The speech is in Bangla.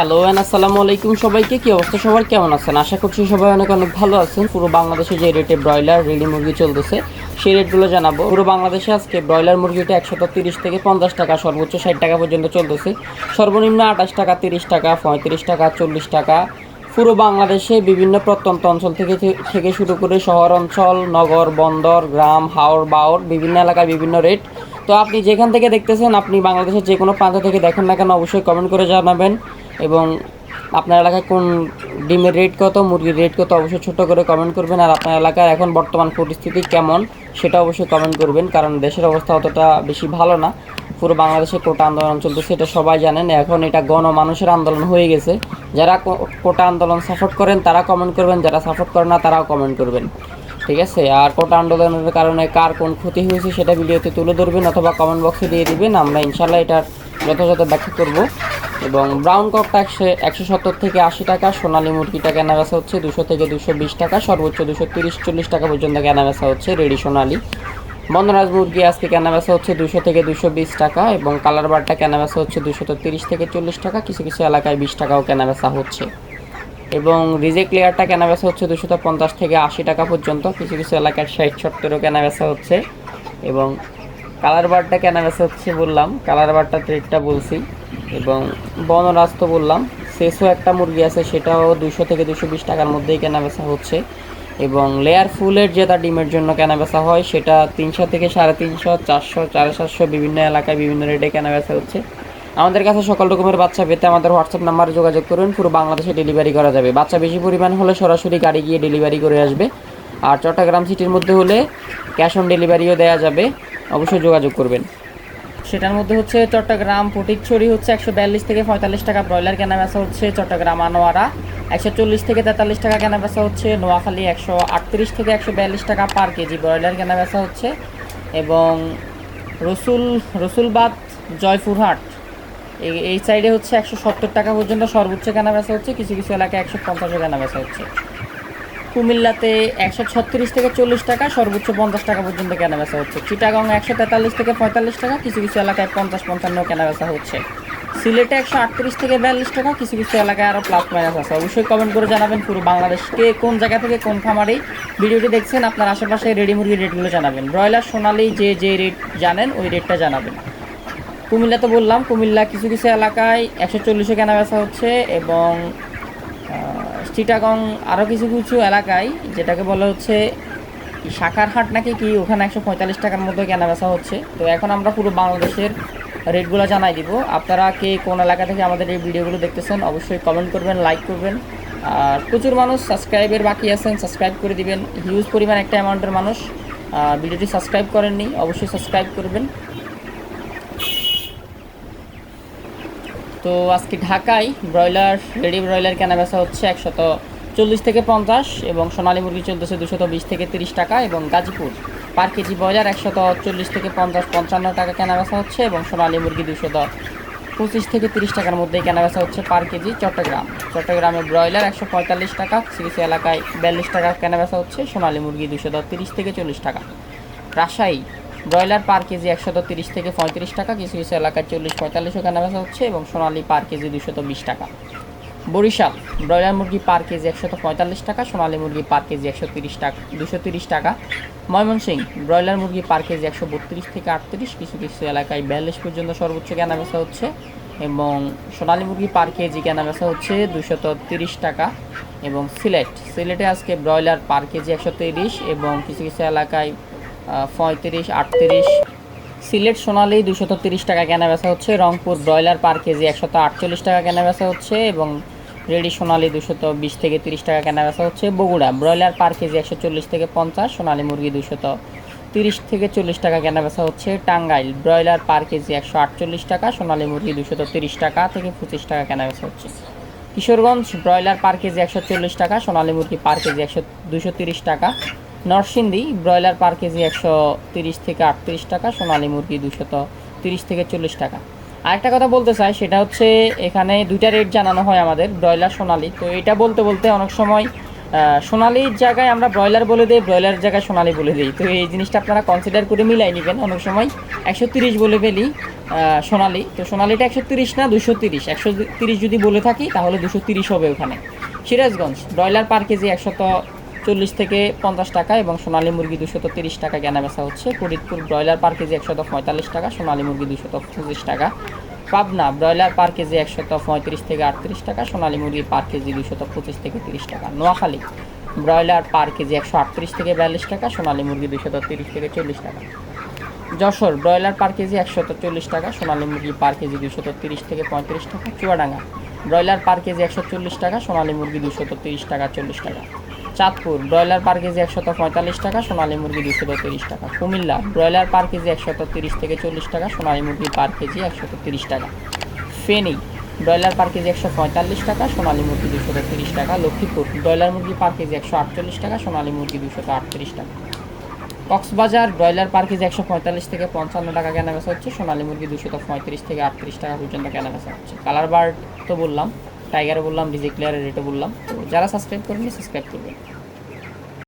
হ্যালো অ্যান্ড আসসালামু আলাইকুম সবাইকে। কি অবস্থা? সবার কেমন আছেন? আশা করছি সবাই অনেক অনেক ভালো আছেন। পুরো বাংলাদেশে যে রেটে ব্রয়লার, রেডি মুরগি চলতেছে, সেই রেটগুলো জানাব। পুরো বাংলাদেশে আজকে ব্রয়লার মুরগিটা একশত তিরিশ থেকে পঞ্চাশ টাকা, সর্বোচ্চ ষাট টাকা পর্যন্ত চলতেছে। সর্বনিম্ন আঠাশ টাকা, তিরিশ টাকা, পঁয়ত্রিশ টাকা, চল্লিশ টাকা। পুরো বাংলাদেশে বিভিন্ন প্রত্যন্ত অঞ্চল থেকে থেকে শুরু করে শহর অঞ্চল নগর, বন্দর, গ্রাম, হাওর বাওর, বিভিন্ন এলাকায় বিভিন্ন রেট। তো আপনি যেখান থেকে দেখতেছেন, আপনি বাংলাদেশের যে কোনো প্রান্ত থেকে দেখেন না কেন, অবশ্যই কমেন্ট করে জানাবেন। এবং আপনার এলাকায় কোন ডিমের রেট কত, মুরগির রেট কত, অবশ্যই ছোট করে কমেন্ট করবেন। আর আপনার এলাকার এখন বর্তমান পরিস্থিতি কেমন, সেটা অবশ্যই কমেন্ট করবেন, কারণ দেশের অবস্থা অতটা বেশি ভালো না। পুরো বাংলাদেশে কোটা আন্দোলন চলতেছে, এটা সবাই জানেন। এখন এটা গণ মানুষের আন্দোলন হয়ে গেছে। যারা কোটা আন্দোলন সাপোর্ট করেন, তারা কমেন্ট করবেন। যারা সাপোর্ট করেন না, তারাও কমেন্ট করবেন। ঠিক আছে? আর কোটা আন্দোলনের কারণে কার কোন ক্ষতি হয়েছে, সেটা ভিডিওতে তুলে ধরবেন অথবা কমেন্ট বক্সে দিয়ে দিবেন। আমরা ইনশাল্লাহ এটার যথাযথ ব্যাখ্যা করব। এবং ব্রাউন ককটা একশো একশো সত্তর থেকে আশি টাকা, সোনালী মুরগিটা কেনা বেচা হচ্ছে দুশো থেকে দুশো বিশ টাকা, সর্বোচ্চ দুশো তিরিশ, চল্লিশ টাকা পর্যন্ত কেনা বেচা হচ্ছে রেডি সোনালি। বন্দরাজ মুরগি আজকে কেনা বেচা হচ্ছে দুশো থেকে দুশো বিশ টাকা এবং কালার বারটা কেনা বেচা হচ্ছে দুশো তিরিশ থেকে চল্লিশ টাকা, কিছু কিছু এলাকায় বিশ টাকাও কেনা বেচা হচ্ছে। এবং রিজেক্ট লেয়ারটা কেনা বেচা হচ্ছে দুশো পঞ্চাশ থেকে আশি টাকা পর্যন্ত, কিছু কিছু এলাকায় ষাট সত্তরও কেনা বেচা হচ্ছে। এবং কালার বারটা কেনা বেচা হচ্ছে বললাম। কালার বারটা রেটটা বলছি। এবং বনরাজ তো বললাম শেষও একটা মুরগি আছে, সেটাও দুশো থেকে দুশো বিশ টাকার মধ্যেই কেনা বেচা হচ্ছে। এবং লেয়ার ফুলের যেটা ডিমের জন্য কেনা বেচা হয়, সেটা তিনশো থেকে সাড়ে তিনশো, চারশো, সাড়ে চারশো বিভিন্ন এলাকায় বিভিন্ন রেটে কেনা বেচা হচ্ছে। আমাদের কাছে সকল রকমের বাচ্চা পেতে আমাদের হোয়াটসঅ্যাপ নাম্বারে যোগাযোগ করুন, পুরো বাংলাদেশে ডেলিভারি করা যাবে। বাচ্চা বেশি পরিমাণ হলে সরাসরি গাড়ি গিয়ে ডেলিভারি করে আসবে। আর চট্টগ্রাম সিটির মধ্যে হলে ক্যাশ অন ডেলিভারিও দেওয়া যাবে। অবশ্যই যোগাযোগ করবেন। সেটার মধ্যে হচ্ছে চট্টগ্রাম ফটিকছড়ি হচ্ছে একশো বিয়াল্লিশ থেকে পঁয়তাল্লিশ টাকা, ব্রয়লার কেনা বেচা হচ্ছে চট্টগ্রাম আনোয়ারা একশো চল্লিশ থেকে তেতাল্লিশ টাকা কেনা বেচা হচ্ছে, নোয়াখালী একশো আটত্রিশ থেকে একশো বিয়াল্লিশ টাকা পার কেজি ব্রয়লার কেনা বেচা হচ্ছে এবং রসুল, রসুলবাদ, জয়পুরহাট, এই- এই সাইডে হচ্ছে একশো সত্তর টাকা পর্যন্ত সর্বোচ্চ কেনা বেচা হচ্ছে, কিছু কিছু এলাকায় একশো পঞ্চাশও কেনা বেচা হচ্ছে। কুমিল্লাতে একশো ছত্রিশ থেকে চল্লিশ টাকা, সর্বোচ্চ পঞ্চাশ টাকা পর্যন্ত কেনা বেচা হচ্ছে। চিটাগং একশো তেতাল্লিশ থেকে পঁয়তাল্লিশ টাকা, কিছু কিছু এলাকায় পঞ্চাশ পঞ্চান্ন কেনা বেচা হচ্ছে। সিলেটে একশো আটত্রিশ থেকে বিয়াল্লিশ টাকা, কিছু কিছু এলাকায় আরও প্লাস মাইনাস আছে। অবশ্যই কমেন্ট করে জানাবেন পুরো বাংলাদেশকে কোন জায়গা থেকে কোন খামারে। ভিডিওটি দেখছেন আপনার আশেপাশে রেডি মুরগির রেটগুলো জানাবেন। ব্রয়লার সোনালি যে যে রেট জানেন, ওই রেটটা জানাবেন। কুমিল্লা তো বললাম, কুমিল্লা কিছু কিছু এলাকায় একশো চল্লিশে কেনা বেচা হচ্ছে এবং চিটাগং আরও কিছু কিছু এলাকায় যেটাকে বলা হচ্ছে শাখার হাট নাকি কি, ওখানে একশো পঁয়তাল্লিশ টাকার মধ্যে কেনা বেচা হচ্ছে। তো এখন আমরা পুরো বাংলাদেশের রেটগুলো জানাই দিব। আপনারা কে কোন এলাকা থেকে আমাদের এই ভিডিওগুলো দেখতেছেন, অবশ্যই কমেন্ট করবেন লাইক করবেন। আর প্রচুর মানুষ সাবস্ক্রাইবের বাকি আছেন সাবস্ক্রাইব করে দিবেন। হিউজ পরিমাণ একটা অ্যামাউন্টের মানুষ ভিডিওটি সাবস্ক্রাইব করেননি, অবশ্যই সাবস্ক্রাইব করবেন। তো আজকে ঢাকায় ব্রয়লার, রেডি ব্রয়লার কেনা বেচা হচ্ছে একশত চল্লিশ থেকে পঞ্চাশ এবং সোনালী মুরগি চলতেছে দুশত বিশ থেকে তিরিশ টাকা এবং গাজীপুর পার কেজি ব্রয়লার একশত চল্লিশ থেকে পঞ্চাশ, পঞ্চান্ন টাকা কেনা বেচা হচ্ছে এবং সোনালী মুরগি দুশত পঁচিশ থেকে তিরিশ টাকার মধ্যেই কেনা বেচা হচ্ছে পার কেজি চট্টগ্রাম। চট্টগ্রামে ব্রয়লার একশো পঁয়তাল্লিশ টাকা কিছু এলাকায় বিয়াল্লিশ টাকা কেনা বেচা হচ্ছে, সোনালী মুরগি দুশত তিরিশ থেকে চল্লিশ টাকা। রাজশাহী ব্রয়লার পার কেজি একশত তিরিশ থেকে পঁয়ত্রিশ টাকা, কিছু কিছু এলাকায় চল্লিশ পঁয়তাল্লিশও কেনা বেচা হচ্ছে এবং সোনালী পার কেজি দুশত বিশ টাকা। বরিশাল, ব্রয়লার মুরগি পার কেজি একশত পঁয়তাল্লিশ টাকা, সোনালী মুরগি পার কেজি একশো তিরিশ টাকা দুশো তিরিশ টাকা। ময়মনসিংহ, ব্রয়লার মুরগি পার কেজি একশো বত্রিশ থেকে আটত্রিশ, কিছু কিছু এলাকায় বিয়াল্লিশ পর্যন্ত সর্বোচ্চ কেনা বেচা হচ্ছে এবং সোনালী মুরগি পার কেজি কেনা বেচা হচ্ছে দুশত তিরিশ টাকা এবং সিলেট, সিলেটে আজকে ব্রয়লার পার কেজি একশো তিরিশ এবং কিছু কিছু এলাকায় পঁয়ত্রিশ, আটত্রিশ। সিলেট সোনালি দুশত তিরিশ টাকা কেনা বেচা হচ্ছে। রংপুর ব্রয়লার পার কেজি একশত আটচল্লিশ টাকা কেনা বেচা হচ্ছে এবং রেডি সোনালি দুশত বিশ থেকে তিরিশ টাকা কেনা বেচা হচ্ছে। বগুড়া ব্রয়লার পার কেজি একশো চল্লিশ থেকে পঞ্চাশ, সোনালি মুরগি দুশত তিরিশ থেকে চল্লিশ টাকা কেনা বেচা হচ্ছে। টাঙ্গাইল ব্রয়লার পার কেজি একশো আটচল্লিশ টাকা, সোনালি মুরগি দুশত তিরিশ টাকা থেকে পঁচিশ টাকা কেনা বেচা হচ্ছে। কিশোরগঞ্জ ব্রয়লার পার কেজি একশো চল্লিশ টাকা, সোনালী মুরগি পার কেজি একশো দুশো তিরিশ টাকা নরসিংদী, ব্রয়লার পার কেজি একশো তিরিশ থেকে আটত্রিশ টাকা, সোনালী মুরগি দুশত তিরিশ থেকে চল্লিশ টাকা। আরেকটা কথা বলতে চাই, সেটা হচ্ছে এখানে দুইটা রেট জানানো হয় আমাদের, ব্রয়লার, সোনালি। তো এটা বলতে বলতে অনেক সময় সোনালির জায়গায় আমরা ব্রয়লার বলে দিই, ব্রয়লার জায়গায় সোনালি বলে দিই। তো এই জিনিসটা আপনারা কনসিডার করে মিলাই নেবেন। অনেক সময় একশো তিরিশ বলে ফেলি সোনালি। তো সোনালিটা একশো তিরিশ না, দুশো তিরিশ। একশো তিরিশ যদি বলে থাকি, তাহলে দুশো তিরিশ হবে ওখানে। সিরাজগঞ্জ, ব্রয়লার পার কেজি একশত চল্লিশ থেকে পঞ্চাশ টাকা এবং সোনালী মুরগি দুশত তিরিশ টাকা কেনা বেচা হচ্ছে। ফরিদপুর ব্রয়লার পার কেজি একশত পঁয়তাল্লিশ টাকা, সোনালী মুরগি দুশত পঁচিশ টাকা। পাবনা ব্রয়লার পার কেজি একশত পঁয়ত্রিশ থেকে আটত্রিশ টাকা, সোনালী মুরগি পার কেজি দুশত পঁচিশ থেকে তিরিশ টাকা। নোয়াখালী ব্রয়লার পার কেজি একশো আটত্রিশ থেকে বিয়াল্লিশ টাকা, সোনালী মুরগি দুশত তিরিশ থেকে চল্লিশ টাকা। যশোর ব্রয়লার পার কেজি একশত চল্লিশ টাকা, সোনালী মুরগি পার কেজি দুশত তিরিশ থেকে পঁয়ত্রিশ টাকা। চুয়াডাঙ্গা ব্রয়লার পার কেজি একশো চল্লিশ টাকা, সোনালী মুরগি দুশত তিরিশ টাকা, চল্লিশ টাকা। চাঁদপুর, ব্রয়লার পার কেজি একশত পঁয়তাল্লিশ টাকা, সোনালী মুরগি দুশত তিরিশ টাকা। কুমিল্লা, ব্রয়লার পার কেজি একশত তিরিশ থেকে চল্লিশ টাকা, সোনালী মুরগি পার কেজি একশত তিরিশ টাকা। ফেনী, ব্রয়লার পার কেজি একশো পঁয়তাল্লিশ টাকা, সোনালী মুরগি দুশো তিরিশ টাকা। লক্ষ্মীপুর, ব্রয়লার মুরগি পার কেজি একশো আটচল্লিশ টাকা, সোনালী মুরগি দুশত আটত্রিশ টাকা। কক্সবাজার, ব্রয়লার পার কেজি একশো পঁয়তাল্লিশ থেকে পঞ্চান্ন টাকা কেনা বেচা হচ্ছে, সোনালী মুরগি দুশো পঁয়ত্রিশ থেকে আটত্রিশ টাকা পর্যন্ত কেনা বেচা হচ্ছে। কালার বার্ড তো বললাম। টাইগারও বললাম ডিজি ক্লিয়ারের রেটও বললাম। তো যারা সাবস্ক্রাইব করেনি সাবস্ক্রাইব করবেন।